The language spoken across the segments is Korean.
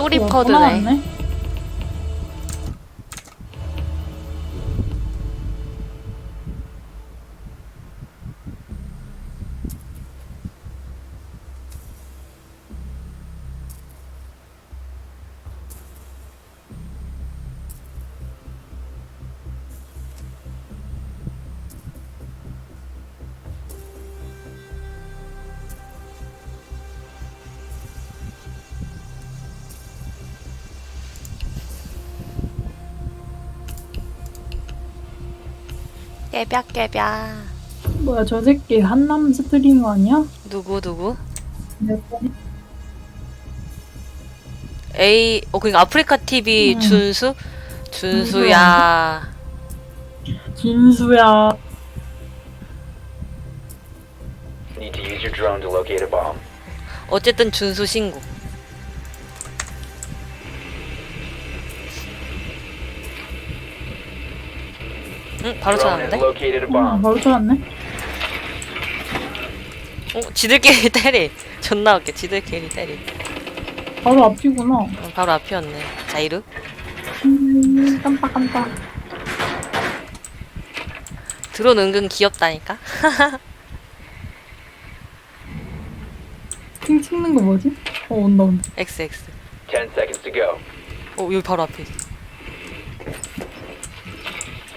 또 어, 리퍼드네. 깨벽 깨벽. 뭐야 저 새끼 한남 스트리머 아니야? 누구 누구? 네, 번. A 어 그니까 아프리카 TV 음. 준수 준수야. 진수야. Need to use your drone to locate a bomb. 어쨌든 준수 신고. 응 바로 찾았는데? bomb. 바로 찾았네. 어 지들끼리 때리. 존나 웃겨 지들끼리 때리. 바로 앞이구나. 어, 바로 앞이었네. 자이루. 음, 깜빡 깜빡. 드론 은근 귀엽다니까. 팅 찍는 거 뭐지? 어 온다 온다. XX. 10 seconds to go. 어 여기 바로 앞에.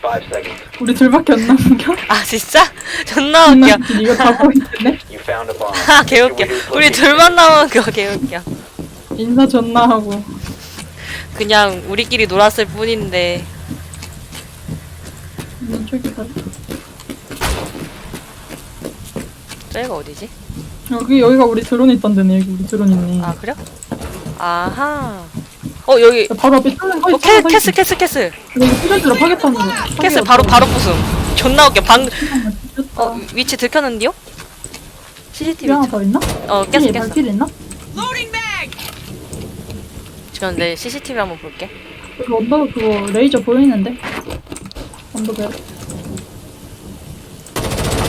5 seconds. 우리 둘밖에 안 남은 겨? 아 진짜? 존나 웃겨. 이거 다 보이는데? You found a bomb. 아 개웃겨. 우리 둘만 남은 거 개웃겨. 인사 존나 하고. 그냥 우리끼리 놀았을 뿐인데 음, 저기 다. 저희가 어디지? 여기 여기가 우리 드론 있던 데네. 여기 우리 드론 있네. 아 그래? 아하. 어 여기 야, 바로 앞에 뚫는 거어 있어. 캐, 캐스 캐스 캐스 여기 파겠다는 거. 캐스 바로 바로 부숨. 존나 웃겨. 방 어, 어, 위치 들켰는데요? CCTV. 하나 더 있나? 어 깼어 깼어. 발길 있나? 지금 내 CCTV 한번 볼게. 여기 언더 그거 레이저 보이는데? 언더벨.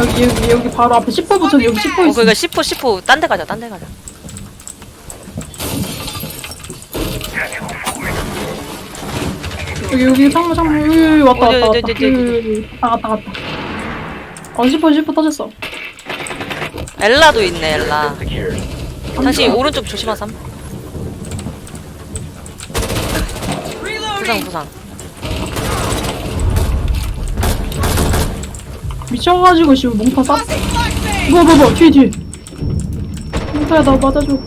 여기 여기 여기 바로 앞에 10호 붙여 여기 10호 어 있어. 그러니까 10호 10호 딴 데 가자 딴 데 가자. 여기 여기 창문 창문 여기, 여기 왔다 어디, 왔다 왔다. 여기, 여기, 여기. 갔다 갔다 갔다. 어 10호 10호 터졌어. 엘라도 있네 엘라. Secured. 당신 오른쪽 조심하삼. 부상 부상. 미쳐가지고 지금 몽타 쌌. 뭐뭐뭐 뒤에 뒤에. 몽타야 나 맞아줘.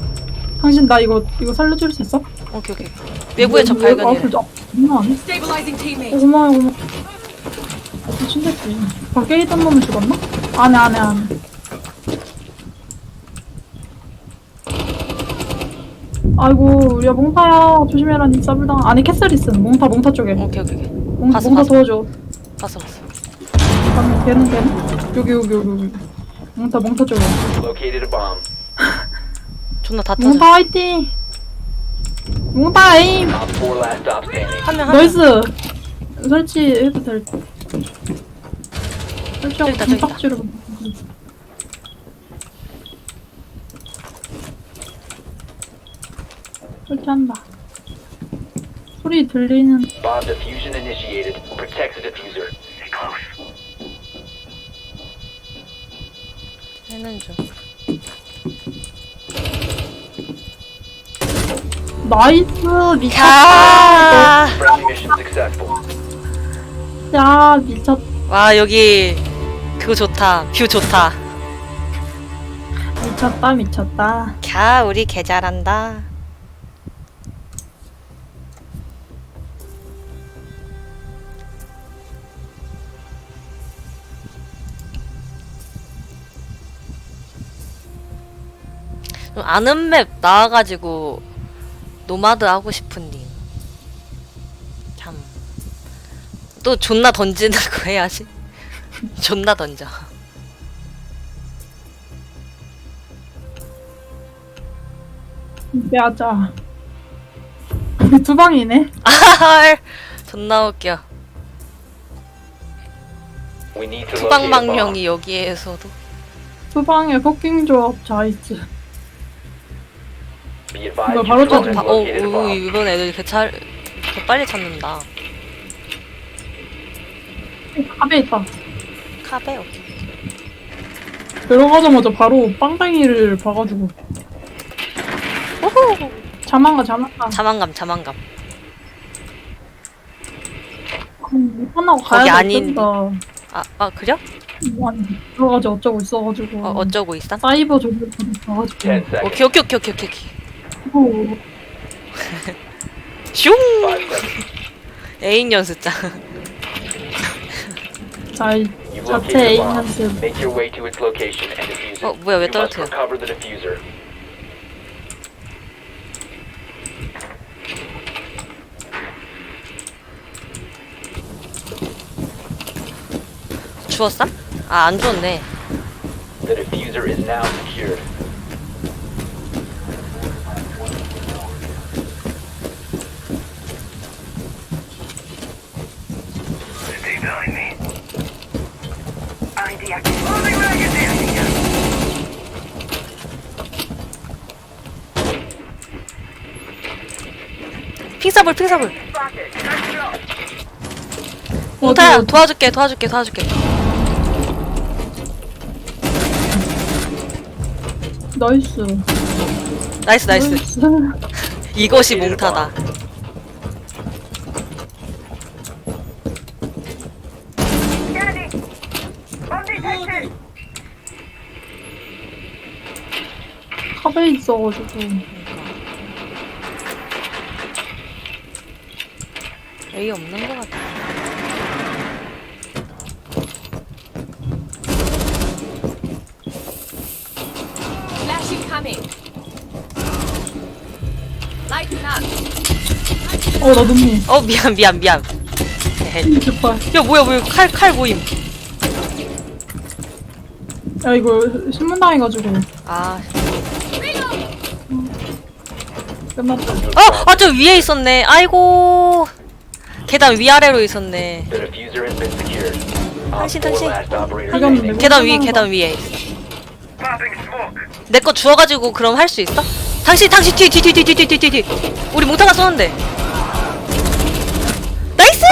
당신 나 이거 이거 살려줄 수 있어? 오케이 오케이. 외부에 적 왜- 왜 발견이래. 앞 아니야? Stabilizing teammate. 어, 고마워 고마워. 미친 새끼. 밖에 있던 놈은 죽었나? 안에 안에 안에. 아이고 야 몽타야 조심해라 니 싸불당 안에 캐슬 있음 몽타 몽타 쪽에 오케이 오케이 오케이. 몽, 봤어, 몽타 봤어. 도와줘 봤어 봤어. 잠깐만 걔는 걔는 여기 여기 여기 여기 몽타 몽타 쪽에 Located a bomb. 존나 다 터져. 몽타 화이팅 몽타 에임 Op 4 last stop standing. 한명 한 명. 나이스 설치해도 될 설치하고 저기다, 저기다. 깜빡지로 설치한다 소리 들리는 Bomb diffusion initiated. Protect the diffuser. 해는 중. 나이스 미쳤다 야. Friendly mission successful. 야 미쳤 와 여기 그거 좋다. 뷰 좋다. 미쳤다 미쳤다 캬 우리 개 잘한다. 좀 아는 맵 나와가지고 노마드 하고 싶은데 참. 또 존나 던지는 거 해야지? 존나 던져. 빼앗자. 우리 두 방이네? 아헐 존나 웃겨 We need to locate a bomb. 투방망령이 여기에서도 두 방에 포킹 조합 자이즈 이거 your 바로 has 바, 어, 오, bomb. 이번 애들 개찰 개 빨리 찾는다. 앞에 있다. 카베 오케이. 들어가자마자 바로 빵빵이를 봐가지고. 오호. 자만가 자만가. 자만감 자만감. 못 끝나고 거기 가야 아닌- 된다. 아, 아 그래? 아니, 들어가지 어쩌고 있어가지고. 어, 어쩌고 있어? 사이버. 10 seconds. 오케이 오케이 오케이 오케이 오케이. 오, 슝. 5 seconds. 애인 연습장. 자, 이 You've 자체 located 애인 bomb. 연습. Make your way to its location and defuse it. 어, 뭐야, 왜 You must 떨어뜨려? recover the diffuser. 주웠어? 아 안 주웠네. The diffuser is now secured. To go. 몽타야 도와줄게 도와줄게 도와줄게. 나이스. 나이스 나이스. 나이스. 이것이 몽타다. 컵에 있어가지고. 에이 없는 것 같아. 어, 나 눈물. 어 미안 미안 미안. 제발. 야 뭐야 뭐야 칼 칼 보임. 야, 이거 신문 당해가지고. 아. 끝났다. 어! 아, 저 위에 있었네. 아이고. 계단 위아래로 있었네. The diffuser has been secured. Op 당신, 4 당신. last operator. 계단 위, 계단 위에. 내 거 주워가지고 그럼 할 수 있어? 당신, 당신 뒤, 뒤, 뒤, 뒤, 뒤, 뒤, 뒤, 뒤, 뒤. 우리 몽타가 쏘는데. 나이스!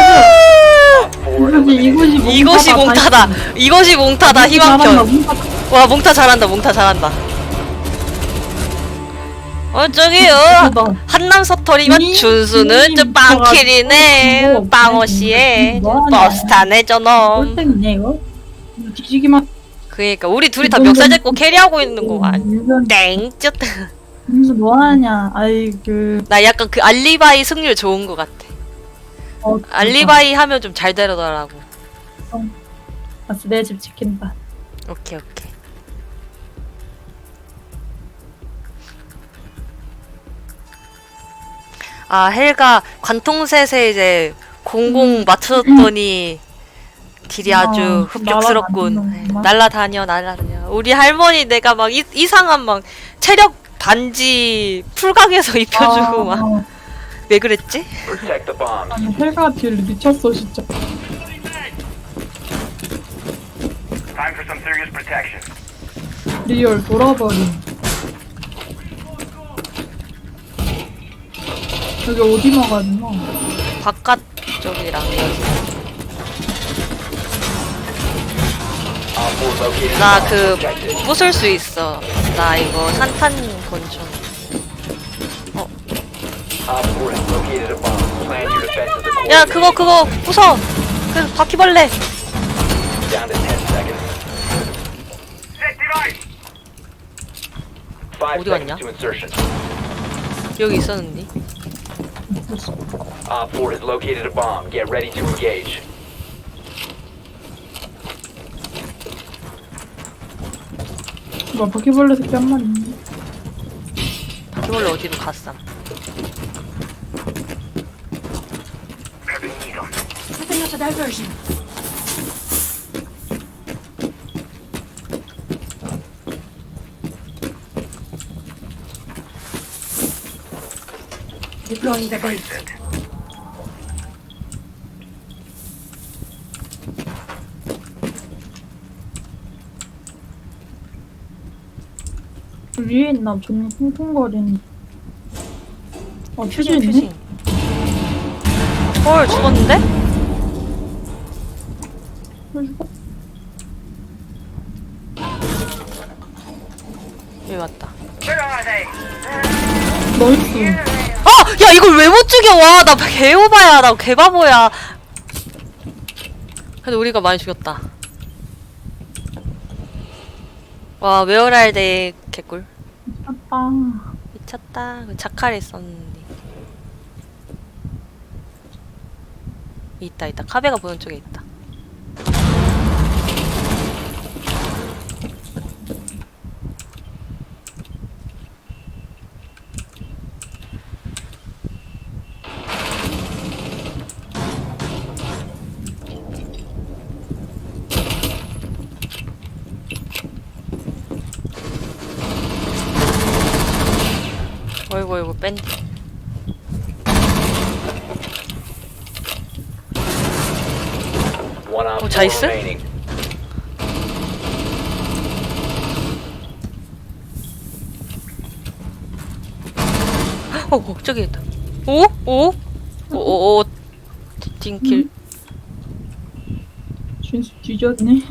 Four 이것이, eliminated. 이것이 이것이 몽타다. 이것이 몽타다. 희망편. 와, 몽타 잘한다. 몽타 잘한다. 어, 저기요. 한남 이- 준수는 이저 빵킬이네. 빵어시에. 뭐 하냐. 버스 타네, 저놈. 뒤지기만. 그니까 우리 둘이 다 멱살 잡고 캐리하고 있는 거 아니야? 일년 땡cut. 무슨 뭐하냐. 아이, 그. 나 약간 그 알리바이 승률 좋은 것 같아. 어, 알리바이 하면 좀 잘 되더라고. 알았어, 내집 지킨다. 오케이 오케이. 아 헬가 관통셋에 이제 공공 맞춰줬더니 딜이 아주 아, 흡족스럽군. 날아다니는구나. 날라다녀 날라다녀. 우리 할머니 내가 막 이, 이상한 막 체력 반지 풀강에서 입혀주고 아, 막왜 그랬지? Protect the bombs. 아니, 헬가 딜 미쳤어, 진짜. Time for some serious protection. 리얼 돌아버림. 여기 어디 막았나? 바깥 쪽이랑 여기. Op 4 located a 나. 그. 부술 수 있어. 나 이거 산탄 권총. Op 4 has located a bomb. Plan your defenses accordingly. 야 그거 그거 부숴. 그 바퀴벌레. Down to 10 seconds. Set device. 5 어디 갔냐? 여기 있었는데. Op 4 has located a bomb. Get ready to engage. 뭐 바퀴벌레 새끼 한 마리 있네. 바퀴벌레 어디로 갔어? Grabbing needle. Setting Bait. Set. 위에 있나? 존나 쿵쿵거리는. 어, 퓨즈 있네? 퓨징 헐 죽었는데? 해주고. 여기 왔다 나이스. 아! 야 이걸 왜 못 죽여 와 나 개오바야 나 개바보야. 그래도 우리가 많이 죽였다. 와 웨어랄데 개꿀. 아빠. 미쳤다. 그 자칼에 있었는데. 있다 있다. 카베가 보는 쪽에 있다 어 op Oh, four Jason? remaining. 어, 어 저기 있다. 오? 오? 오, 오, 오. 딩킬. 준수 뒤졌네.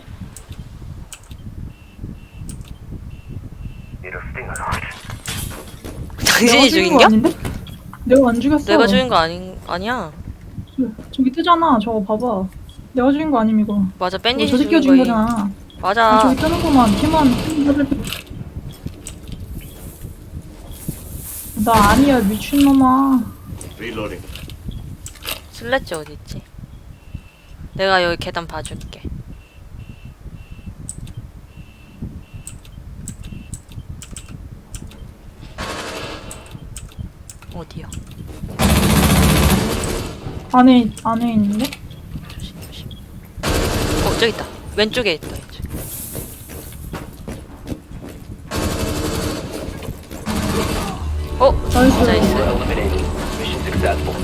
Need a stinger launch. 당신이 죽인 거 겨? 아닌데? 내가 안 죽였어. 내가 죽인 거 아닌, 아니야. 저기 뜨잖아. 저거 봐봐. 내가 죽인 거 아님 이거. 맞아, 이거 밴디지 저 새끼가 죽인. 거잖아. 아, 맞아. 저기 뜨는구만. 팀원. 나 아니야 미친놈아. 슬래지 어디 있지? 내가 여기 계단 봐줄게. 어디야? 안에 안에 있는데? 조심, 조심. 어, 저기 있다. 왼쪽에 있다, 왼쪽. 어, 나이스. 나이스. Eliminated. Mission successful.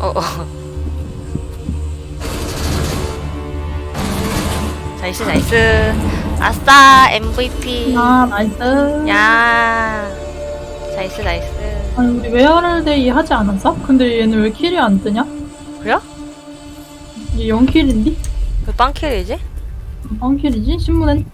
어, 어. 나이스, 나이스. 아싸, MVP. 아 나이스. 야. 나이스, 나이스. 아니 우리 웨어럴데이 하지 않았어? 근데 얘는 왜 킬이 안 뜨냐? 그래? 얘 0킬인데? 그 빵킬이지? 빵킬이지? 신문엔